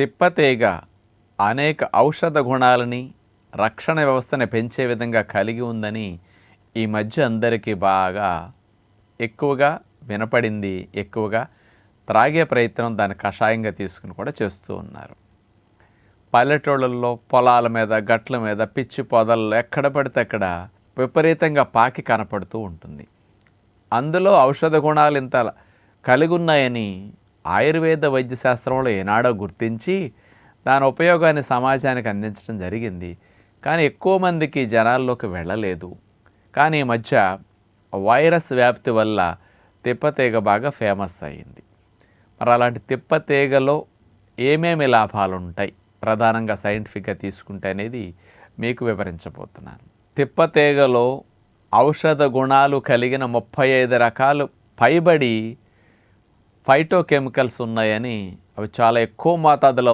తిప్పతీగ అనేక ఔషధ గుణాలని రక్షణ వ్యవస్థని పెంచే విధంగా కలిగి ఉందని ఈ మధ్య అందరికీ బాగా ఎక్కువగా వినపడింది ఎక్కువగా త్రాగే ప్రయత్నం దాన్ని కషాయంగా తీసుకుని కూడా చేస్తూ ఉన్నారు. పల్లెటూళ్ళల్లో పొలాల మీద గట్ల మీద పిచ్చి పొదల్లో ఎక్కడ పడితే అక్కడ విపరీతంగా పాకి కనపడుతూ ఉంటుంది. అందులో ఔషధ గుణాలు ఇంత కలిగి ఉన్నాయని ఆయుర్వేద వైద్య శాస్త్రంలో ఏనాడో గుర్తించి దాని ఉపయోగాన్ని సమాజానికి అందించడం జరిగింది. కానీ ఎక్కువ మందికి జనాల్లోకి వెళ్ళలేదు. కానీ ఈ మధ్య వైరస్ వ్యాప్తి వల్ల తిప్పతీగ బాగా ఫేమస్ అయింది మరి అలాంటి తిప్పతీగలో ఏమేమి లాభాలు ఉంటాయి ప్రధానంగా సైంటిఫిక్గా తీసుకుంటే అనేది మీకు వివరించబోతున్నాను. తిప్పతీగలో ఔషధ గుణాలు కలిగిన ముప్పై ఐదు రకాలు పైబడి ఫైటోకెమికల్స్ ఉన్నాయని అవి చాలా ఎక్కువ మోతాదులో